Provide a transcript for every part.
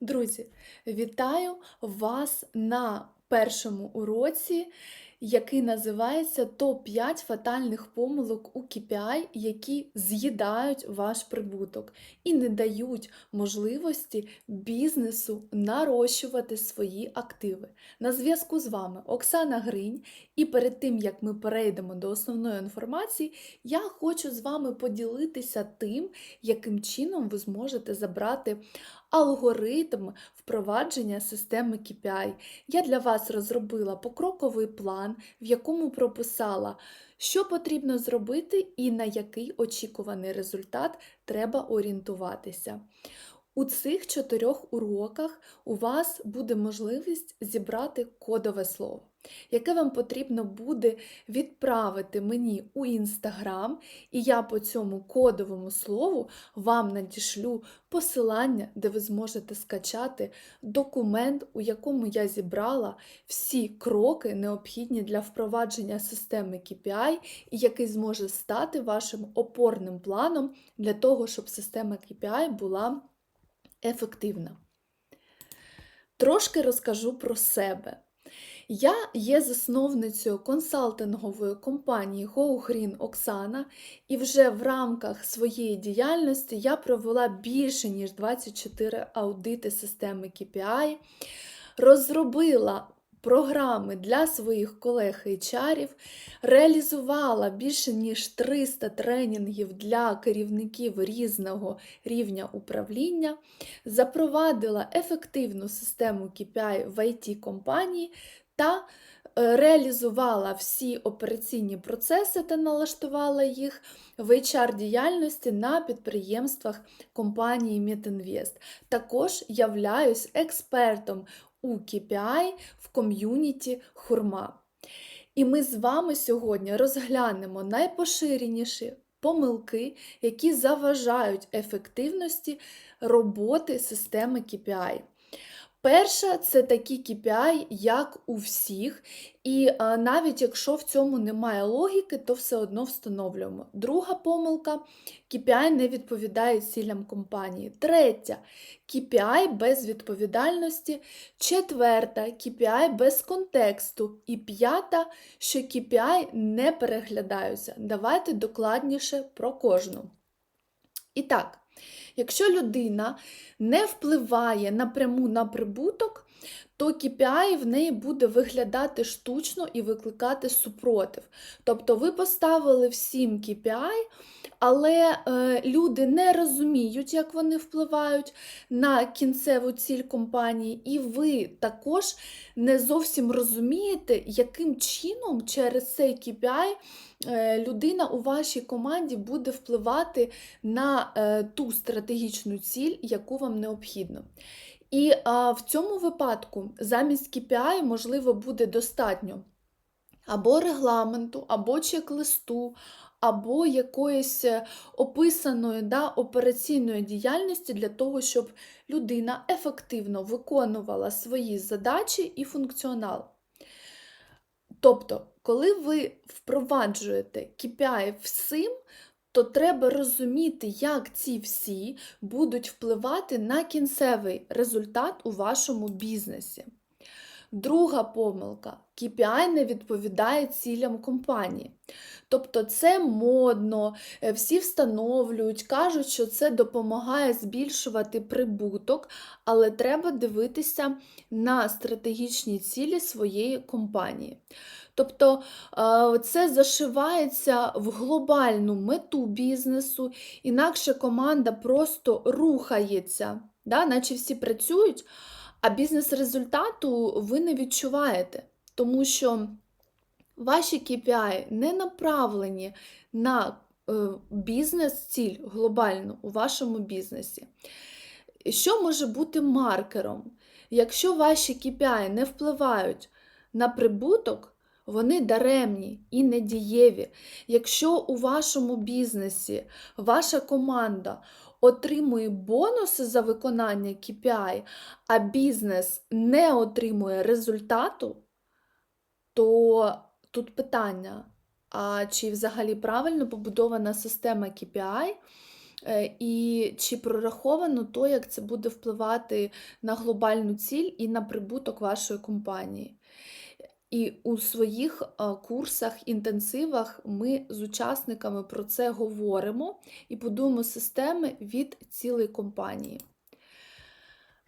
Друзі, вітаю вас на першому уроці, який називається Топ-5 фатальних помилок у KPI, які з'їдають ваш прибуток і не дають можливості бізнесу нарощувати свої активи. На зв'язку з вами Оксана Гринь, і перед тим як ми перейдемо до основної інформації, я хочу з вами поділитися тим, яким чином ви зможете забрати алгоритм впровадження системи KPI. Я для вас розробила покроковий план, в якому прописала, що потрібно зробити і на який очікуваний результат треба орієнтуватися. У цих чотирьох уроках у вас буде можливість зібрати кодове слово, яке вам потрібно буде відправити мені у Інстаграм, і я по цьому кодовому слову вам надішлю посилання, де ви зможете скачати документ, у якому я зібрала всі кроки, необхідні для впровадження системи KPI, і який зможе стати вашим опорним планом для того, щоб система KPI була ефективна. Трошки розкажу про себе. Я є засновницею консалтингової компанії Go Green Оксана, і вже в рамках своєї діяльності я провела більше ніж 24 аудити системи KPI, розробила програми для своїх колег HR, реалізувала більше ніж 300 тренінгів для керівників різного рівня управління, запровадила ефективну систему KPI в it компанії та е, реалізувала всі операційні процеси та налаштувала їх в HR-діяльності на підприємствах компанії Мітінвест. Також являюсь експертом у KPI в ком'юніті Хурма. І ми з вами сьогодні розглянемо найпоширеніші помилки, які заважають ефективності роботи системи KPI. Перша це такі KPI, як у всіх, і навіть якщо в цьому немає логіки, то все одно встановлюємо. Друга помилка KPI не відповідає цілям компанії. Третя KPI без відповідальності. Четверта KPI без контексту. І п'ята, що KPI не переглядаються. Давайте докладніше про кожну. І так. Якщо людина не впливає напряму на прибуток, то KPI в неї буде виглядати штучно і викликати супротив. Тобто ви поставили всім KPI, але е, люди не розуміють, як вони впливають на кінцеву ціль компанії, і ви також не зовсім розумієте, яким чином через цей KPI е, людина у вашій команді буде впливати на е, ту стратегічну ціль, яку вам необхідно. І а, в цьому випадку замість KPI, можливо, буде достатньо або регламенту, або чек-листу, або якоїсь е, описаної да, операційної діяльності для того, щоб людина ефективно виконувала свої задачі і функціонал. Тобто, коли ви впроваджуєте KPI всім, то треба розуміти, як ці всі будуть впливати на кінцевий результат у вашому бізнесі. Друга помилка KPI не відповідає цілям компанії. Тобто це модно, е, всі встановлюють, кажуть, що це допомагає збільшувати прибуток, але треба дивитися на стратегічні цілі своєї компанії. Тобто це зашивається в глобальну мету бізнесу, інакше команда просто рухається, да? наче всі працюють, а бізнес-результату ви не відчуваєте, тому що ваші KPI не направлені на е, бізнес-ціль глобальну у вашому бізнесі. Що може бути маркером? Якщо ваші KPI не впливають на прибуток, вони даремні і недієві. Якщо у вашому бізнесі ваша команда отримує бонуси за виконання KPI, а бізнес не отримує результату, то тут питання: а чи взагалі правильно побудована система KPI? е, і чи прораховано то, як це буде впливати на глобальну ціль і на прибуток вашої компанії. І у своїх курсах, інтенсивах ми з учасниками про це говоримо і будуємо системи від цілої компанії.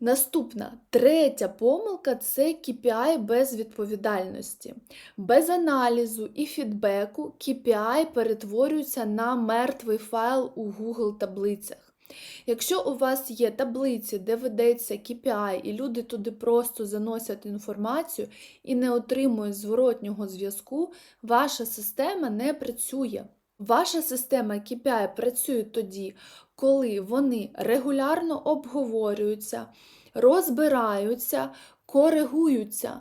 Наступна третя помилка це KPI без відповідальності. Без аналізу і фідбеку KPI перетворюються на мертвий файл у Google таблицях. Якщо у вас є таблиці, де ведеться KPI, і люди туди просто заносять інформацію і не отримують зворотнього зв'язку, ваша система не працює. Ваша система KPI працює тоді, коли вони регулярно обговорюються, розбираються, коригуються.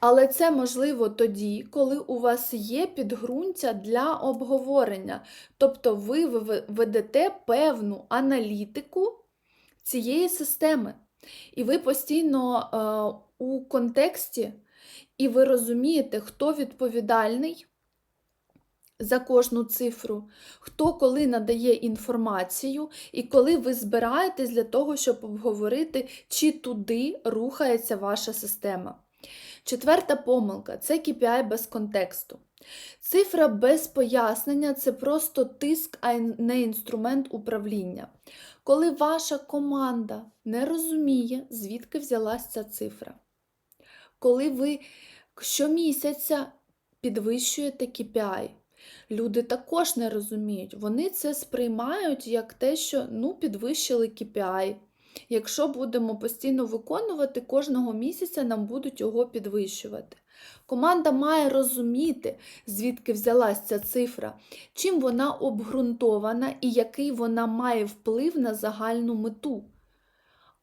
Але це можливо тоді, коли у вас є підґрунтя для обговорення. Тобто ви ведете певну аналітику цієї системи. І ви постійно е, у контексті, і ви розумієте, хто відповідальний за кожну цифру, хто коли надає інформацію, і коли ви збираєтесь для того, щоб обговорити, чи туди рухається ваша система. Четверта помилка це KPI без контексту. Цифра без пояснення це просто тиск, а не інструмент управління. Коли ваша команда не розуміє, звідки взялася ця цифра. Коли ви щомісяця підвищуєте KPI, люди також не розуміють, вони це сприймають як те, що ну, підвищили KPI. Якщо будемо постійно виконувати, кожного місяця нам будуть його підвищувати. Команда має розуміти, звідки взялася ця цифра, чим вона обґрунтована і який вона має вплив на загальну мету.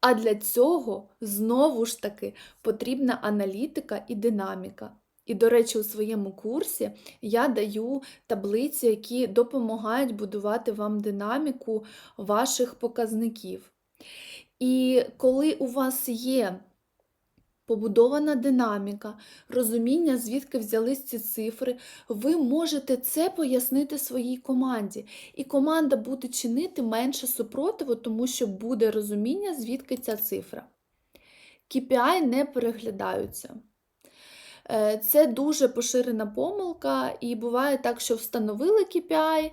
А для цього знову ж таки потрібна аналітика і динаміка. І, до речі, у своєму курсі я даю таблиці, які допомагають будувати вам динаміку ваших показників. І коли у вас є побудована динаміка, розуміння, звідки взялись ці цифри, ви можете це пояснити своїй команді. І команда буде чинити менше супротиву, тому що буде розуміння, звідки ця цифра. KPI не переглядаються. Е, це дуже поширена помилка, і буває так, що встановили KPI,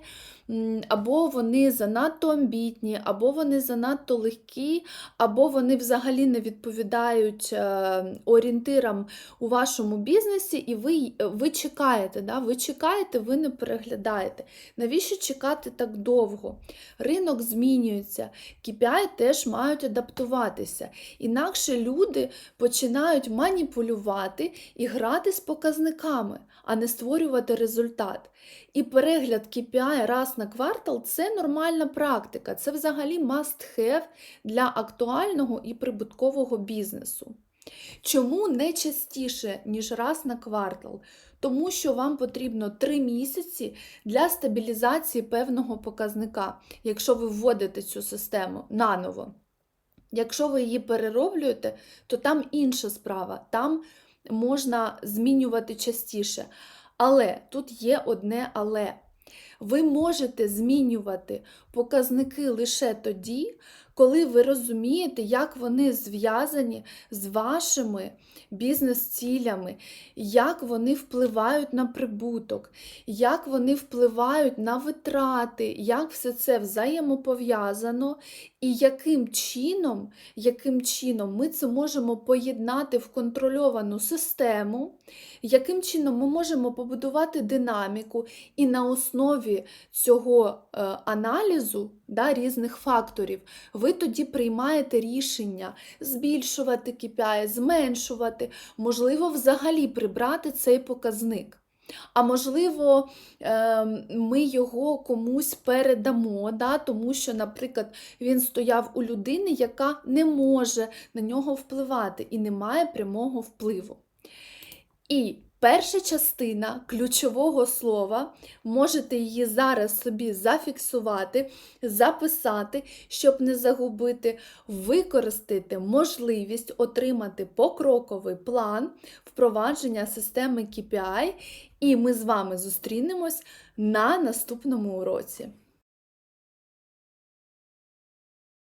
або вони занадто амбітні, або вони занадто легкі, або вони взагалі не відповідають е, орієнтирам у вашому бізнесі, і ви ви чекаєте, да? ви чекаєте, ви не переглядаєте. Навіщо чекати так довго? Ринок змінюється, KPI теж мають адаптуватися. Інакше люди починають маніпулювати і грати з показниками, а не створювати результат. І перегляд KPI раз на квартал це нормальна практика, це взагалі must have для актуального і прибуткового бізнесу. Чому не частіше, ніж раз на квартал? Тому що вам потрібно 3 місяці для стабілізації певного показника, якщо ви вводите цю систему наново. Якщо ви її перероблюєте, то там інша справа, там можна змінювати частіше. Але тут є одне але. Ви можете змінювати показники лише тоді, коли ви розумієте, як вони зв'язані з вашими бізнес-цілями, як вони впливають на прибуток, як вони впливають на витрати, як все це взаємопов'язано, і яким чином, яким чином ми це можемо поєднати в контрольовану систему, яким чином ми можемо побудувати динаміку і на основі цього е, аналізу да, різних факторів, ви тоді приймаєте рішення збільшувати KPI, зменшувати, можливо, взагалі прибрати цей показник. А можливо, ем, ми його комусь передамо, да, тому що, наприклад, він стояв у людини, яка не може на нього впливати і не має прямого впливу. І Перша частина ключового слова, можете її зараз собі зафіксувати, записати, щоб не загубити, використати можливість отримати покроковий план впровадження системи KPI, і ми з вами зустрінемось на наступному уроці.